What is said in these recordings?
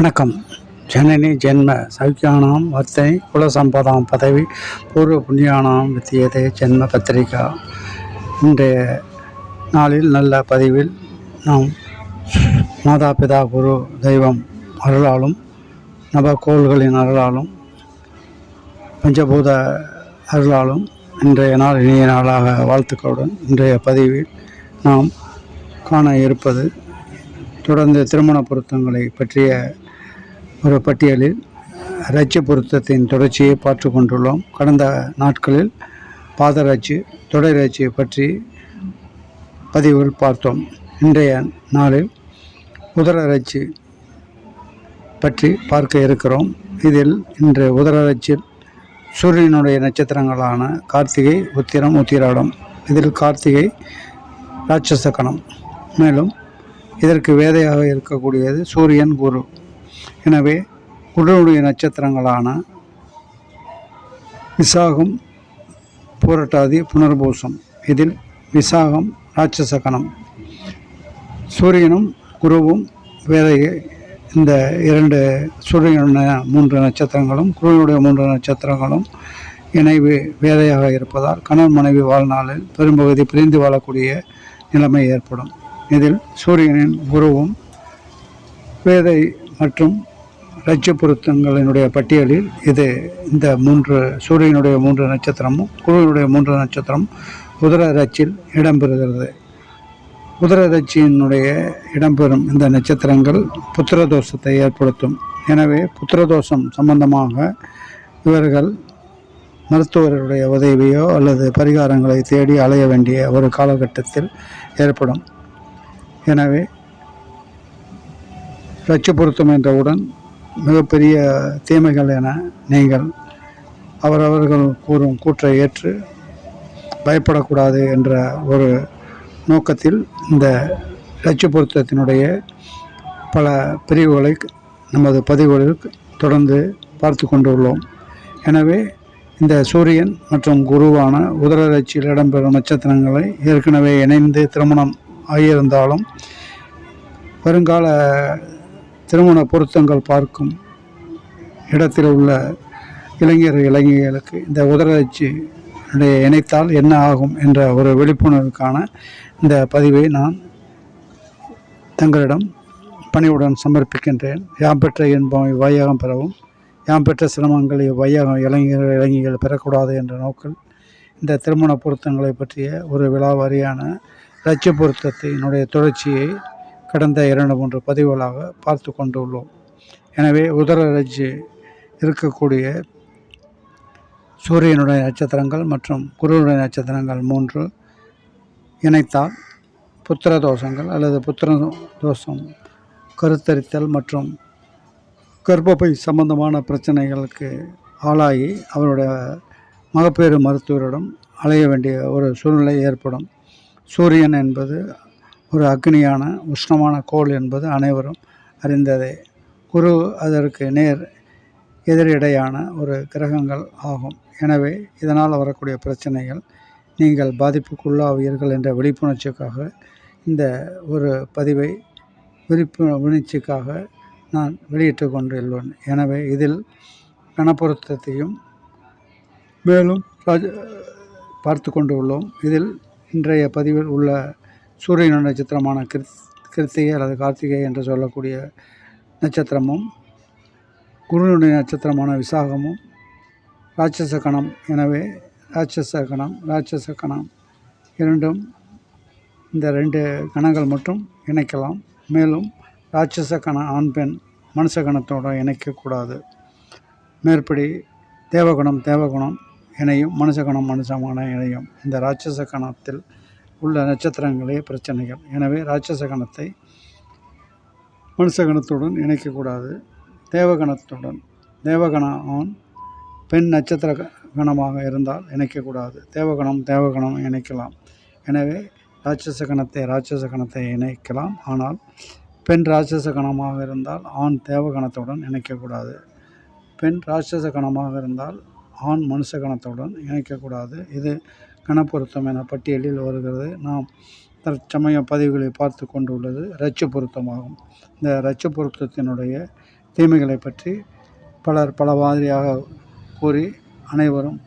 வணக்கம். ஜனனி ஜென்ம சௌக்கியானாம் வர்த்தனை குலசம்பதாம் பதவி பூர்வ புண்ணியானாம் வித்தியதே ஜென்ம பத்திரிகா. இன்றைய நாளில் நல்ல பதிவில் நாம் மாதா பிதா குரு தெய்வம் அருளாலும் நவகோள்களின் அருளாலும் பஞ்சபூத அருளாலும் இன்றைய நாள் இனிய நாளாக வாழ்த்துக்களுடன் இன்றைய பதிவில் நாம் காண இருப்பது தொடர்ந்து திருமண பொருத்தங்களை பற்றிய ஒரு பட்டியலில் ரச்சு பொருத்தத்தின் தொடர்ச்சியை பார்த்து கொண்டுள்ளோம். கடந்த நாட்களில் பாதராட்சி தொடராட்சியை பற்றி பதிவுகள் பார்த்தோம். இன்றைய நாளில் உதரராட்சி பற்றி பார்க்க இருக்கிறோம். இதில் இன்று உதரராட்சியில் சூரியனுடைய நட்சத்திரங்களான கார்த்திகை உத்திரம் உத்திராடம் இதில் கார்த்திகை ராட்சச கணம். மேலும் இதற்கு வேதையாக இருக்கக்கூடியது சூரியன் குரு. எனவே உடனுடைய நட்சத்திரங்களான விசாகம் பூரட்டாதி புனர்பூசம். இதில் விசாகம் ராட்சசகணம். சூரியனும் குருவும் வேதையை இந்த இரண்டு சூரியனுடைய மூன்று நட்சத்திரங்களும் குருவினுடைய மூன்று நட்சத்திரங்களும் இணைவு வேதையாக இருப்பதால் கணவன் மனைவி வாழ்நாளில் பெரும்பகுதி பிரிந்து வாழக்கூடிய நிலைமை ஏற்படும். இதில் சூரியனின் குருவும் வேதை மற்றும் லட்ச பொருத்தங்களினுடைய பட்டியலில் இது இந்த மூன்று சூரியனுடைய மூன்று நட்சத்திரமும் குருவினுடைய மூன்று நட்சத்திரமும் உதர ரச்சில் இடம்பெறுகிறது. உதர ரச்சியினுடைய இடம்பெறும் இந்த நட்சத்திரங்கள் புத்திர தோஷத்தை ஏற்படுத்தும். எனவே புத்திர தோஷம் சம்பந்தமாக இவர்கள் மருத்துவருடைய உதவியோ அல்லது பரிகாரங்களை தேடி அலைய வேண்டிய ஒரு காலகட்டத்தில் ஏற்படும். எனவே ரட்ச பொருத்தம் என்றவுடன் மிகப்பெரிய தீமைகள் என நீங்கள் அவரவர்கள் கூறும் கூற்றை ஏற்று பயப்படக்கூடாது என்ற ஒரு நோக்கத்தில் இந்த ரட்ச பொருத்தத்தினுடைய பல பிரிவுகளை நமது பதிவுகளில் தொடர்ந்து பார்த்து கொண்டுள்ளோம். எனவே இந்த சூரியன் மற்றும் குருவான உதரலட்சியில் இடம்பெறும் நட்சத்திரங்களை ஏற்கனவே இணைந்து திருமணம் ஆகியிருந்தாலும் வருங்கால திருமண பொருத்தங்கள் பார்க்கும் இடத்தில் உள்ள இளைஞர் இளைஞர்களுக்கு இந்த உதரட்சி இணைத்தால் என்ன ஆகும் என்ற ஒரு விழிப்புணர்வுக்கான இந்த பதிவை நான் தங்களிடம் பணிவுடன் சமர்ப்பிக்கின்றேன். யாம் பெற்ற இன்பம் வையகம் பெறவும் யாம் பெற்ற சிரமங்கள் வையகம் இளைஞர் இளைஞர்கள் பெறக்கூடாது என்ற நோக்கில் இந்த திருமண பொருத்தங்களை பற்றிய ஒரு விழாவாரியான லட்ச பொருத்தத்தினுடைய தொடர்ச்சியை கடந்த இரண்டு மூன்று பதிவுகளாக பார்த்து கொண்டுள்ளோம். எனவே உதர இருக்கக்கூடிய சூரியனுடைய நட்சத்திரங்கள் மற்றும் குருவுடைய நட்சத்திரங்கள் மூன்று இணைத்தால் புத்திர தோஷங்கள் அல்லது புத்திர தோஷம் கருத்தரித்தல் மற்றும் கர்ப்பப்பை சம்பந்தமான பிரச்சனைகளுக்கு ஆளாகி அவருடைய மகப்பேறு மருத்துவரிடம் அலைய வேண்டிய ஒரு சூழ்நிலை ஏற்படும். சூரியன் என்பது ஒரு அக்னியான உஷ்ணமான கோள் என்பது அனைவரும் அறிந்ததே. குரு அதற்கு நேர் எதிரிடையான ஒரு கிரகங்கள் ஆகும். எனவே இதனால் வரக்கூடிய பிரச்சனைகள் நீங்கள் பாதிப்புக்குள்ளாவீர்கள் என்ற விழிப்புணர்ச்சிக்காக இந்த ஒரு பதிவை விழிப்பு உணர்ச்சிக்காக நான் வெளியிட்டு கொண்டுள்ளேன். எனவே இதில் கணப்பொருத்தத்தையும் மேலும் பார்த்து கொண்டு உள்ளோம் இதில் இன்றைய பதிவில் உள்ள சூரியன் நட்சத்திரமான கிருத் கிருத்திகை அல்லது கார்த்திகை என்று சொல்லக்கூடிய நட்சத்திரமும் குருனுடைய நட்சத்திரமான விசாகமும் ராட்சச கணம். எனவே ராட்சச கணம் ராட்சச கணம் இரண்டும் இந்த ரெண்டு கணங்கள் மட்டும் இணைக்கலாம். மேலும் ராட்சச கண ஆண் பெண் மனுஷ கணத்தோடு இணைக்கக்கூடாது. மேற்படி தேவகுணம் தேவகுணம் இணையும் மனுஷகணம் மனுஷமான இணையும். இந்த ராட்சச கணத்தில் உள்ள நட்சத்திரங்களே பிரச்சனைகள். எனவே ராட்சச கணத்தை மனுஷகணத்துடன் இணைக்கக்கூடாது. தேவகணத்துடன். தேவகணம் ஆண் பெண் நட்சத்திர கணமாக இருந்தால் இணைக்கக்கூடாது. தேவகணம் தேவகணம் இணைக்கலாம். எனவே ராட்சச கணத்தை ராட்சச கணத்தை இணைக்கலாம். ஆனால் பெண் ராட்சச கணமாக இருந்தால் ஆண் தேவகணத்துடன் இணைக்கக்கூடாது. பெண் ராட்சச கணமாக இருந்தால் ஆண் மனுஷ கணத்துடன் இணைக்கக்கூடாது. இது கணப்பொருத்தம் என பட்டியலில் வருகிறது. நாம் தற்சமய பதிவுகளை பார்த்து கொண்டுள்ளது ரச்சு பொருத்தமாகும். இந்த ரச்சு பொருத்தத்தினுடைய தீமைகளை பற்றி பலர் பல மாதிரியாக கூறி அனைவரும்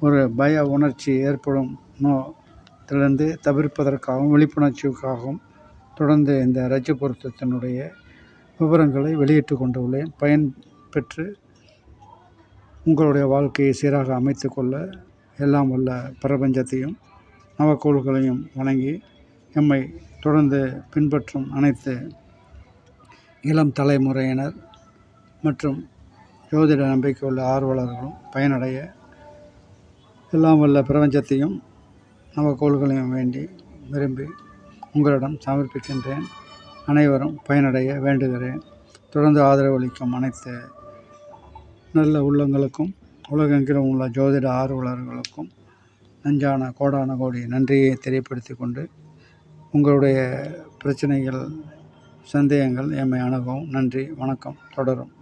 ஒரு பய உணர்ச்சி ஏற்படும் நோத்திலிருந்து தவிர்ப்பதற்காகவும் விழிப்புணர்ச்சிக்காகவும் தொடர்ந்து இந்த ரஜ்ஜு பொருத்தத்தினுடைய விவரங்களை வெளியிட்டு கொண்டுள்ளேன். பயன் பெற்று உங்களுடைய வாழ்க்கையை சீராக அமைத்து கொள்ள எல்லாம் உள்ள பிரபஞ்சத்தையும் நவக்கோள்களையும் வணங்கி எம்மை தொடர்ந்து பின்பற்றும் அனைத்து இளம் தலைமுறையினர் மற்றும் ஜோதிட நம்பிக்கை உள்ள ஆர்வலர்களும் பயனடைய எல்லாம் உள்ள பிரபஞ்சத்தையும் நவக்கோள்களையும் வேண்டி விரும்பி உங்களிடம் சமர்ப்பிக்கின்றேன். அனைவரும் பயனடைய வேண்டுகிறேன். தொடர்ந்து ஆதரவளிக்கும் அனைத்து நல்ல உள்ளங்களுக்கும் உலகெங்கிலும் உள்ள ஜோதிட ஆர்வலர்களுக்கும் நெஞ்சான கோடான கோடி நன்றியை தெரியப்படுத்தி கொண்டு உங்களுடைய பிரச்சனைகள் சந்தேகங்கள் எம்மை அணுகவும். நன்றி வணக்கம். தொடரும்.